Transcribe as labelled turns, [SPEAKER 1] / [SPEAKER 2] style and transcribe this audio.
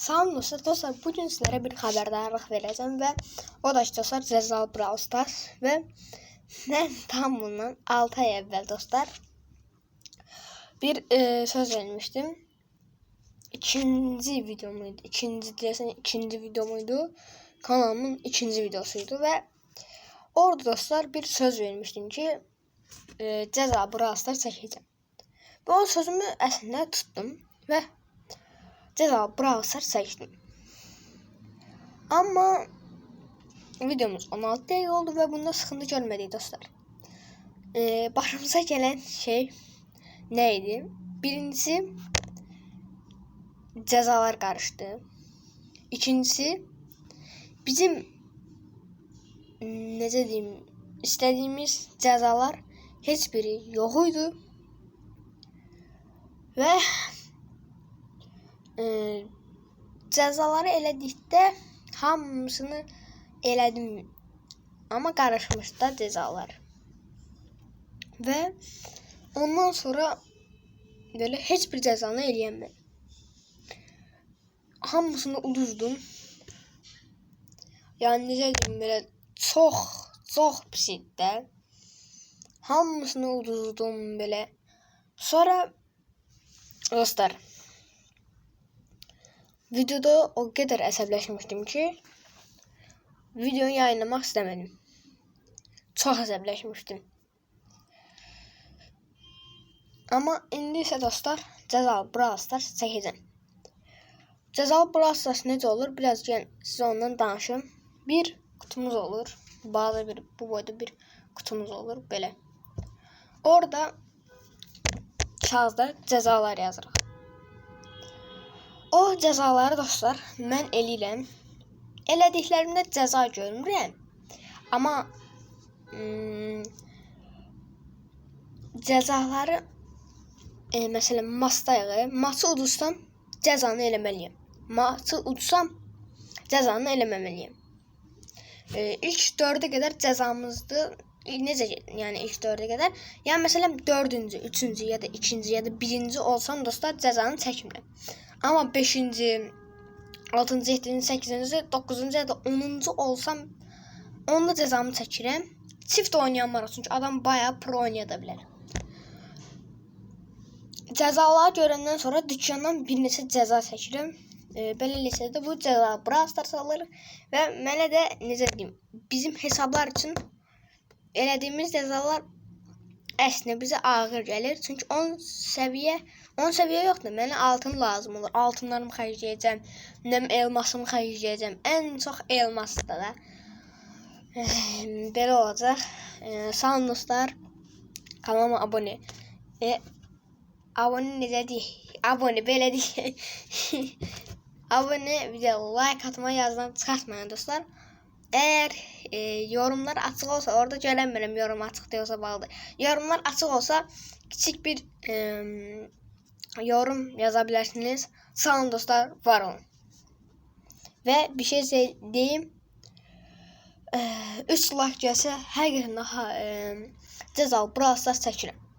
[SPEAKER 1] Salam dostlar, dostlar bugün sizlere bir haberdarlık vereceğim ve o da işte dostlar Cezal Brawl Stars ve ben tam bundan 6 ay evvel dostlar bir e, söz vermiştim. İkinci video muydu? İkinci diyorsan ikinci video muydu? Kanalımın ikinci videosuydu ve orada dostlar bir söz vermiştim ki e, Cezal Brawl Stars çekeceğim. Ve o sözümü aslında tuttum ve Ceza Browser seçtim. Ama videomuz 16 dakika oldu ve bunda sıkıntı görmedik dostlar. Ee, başımıza gelen şey neydi? Birincisi cezalar karıştı. İkincisi bizim ne diyeyim istediğimiz cezalar hiçbiri yokuydu. Ve e, cəzaları elədikdə hamısını elədim. Amma qarışmışdı da cəzalar. Və ondan sonra belə heç bir cəzanı eləyəmədim. Hamısını uduzdum. Yəni necə deyim belə çox çox pis idi də. Hamısını uduzdum belə. Sonra dostlar Videoda o kadar əsəbləşmişdim ki, videonu yayınlamaq istəmədim. Çox əsəbləşmişdim. Amma indi isə dostlar, Cəzalı Brawl çəkəcəm. Cəzalı Brawl necə olur? Biraz gəlin sizə ondan danışım. Bir kutumuz olur. Bazı bir bu boyda bir kutumuz olur belə. Orada kağızda cəzalar yazırıq. O cəzaları dostlar mən eləyirəm. Elədiklərimdə cəza görmürəm. Amma hmm, cəzaları e, məsələn maçdayıq. Maçı udursam cəzanı eləməliyəm. Maçı udsam cəzanı eləməməliyəm. E, ilk 4-ə qədər cəzamızdı. E, necə yəni ilk 4-ə qədər? Yəni məsələn 4-cü, 3-cü ya da 2-ci ya da 1-ci olsam dostlar cəzanı çəkmirəm. Ama 5. 6. 7. 8. 9. ya da 10. olsam onda cezamı çəkirəm. Çift oynayan var çünki adam bayağı pro oynaya da bilər. Cəzaları görəndən sonra dükkandan bir neçə cəza çəkirəm. E, beləliklə də bu cəza Brawl alır və mənə də necə deyim, bizim hesablar üçün elədiyimiz cəzalar əslində bizə ağır gəlir. Çünki 10 səviyyə, 10 səviyyə yoxdur. Mənə altın lazım olur. Altınlarımı xərcləyəcəm. Nəm elmasımı xərcləyəcəm. Ən çox elmasda da. Belə olacaq. Olun dostlar. Kanalıma abunə. E, abunə necə deyək? Abunə belə deyək. abunə, bir like atmayı yazdan çıxartmayın dostlar. Eğer e, yorumlar açık olsa orada göremiyorum yorum açık diyorsa bağlı. Yorumlar açık olsa küçük bir e, yorum yazabilirsiniz. Sağ olun dostlar var olun. Ve bir şey diyeyim. 3 e, like gelse her gün daha e, cezalı Brawl Stars çəkirəm.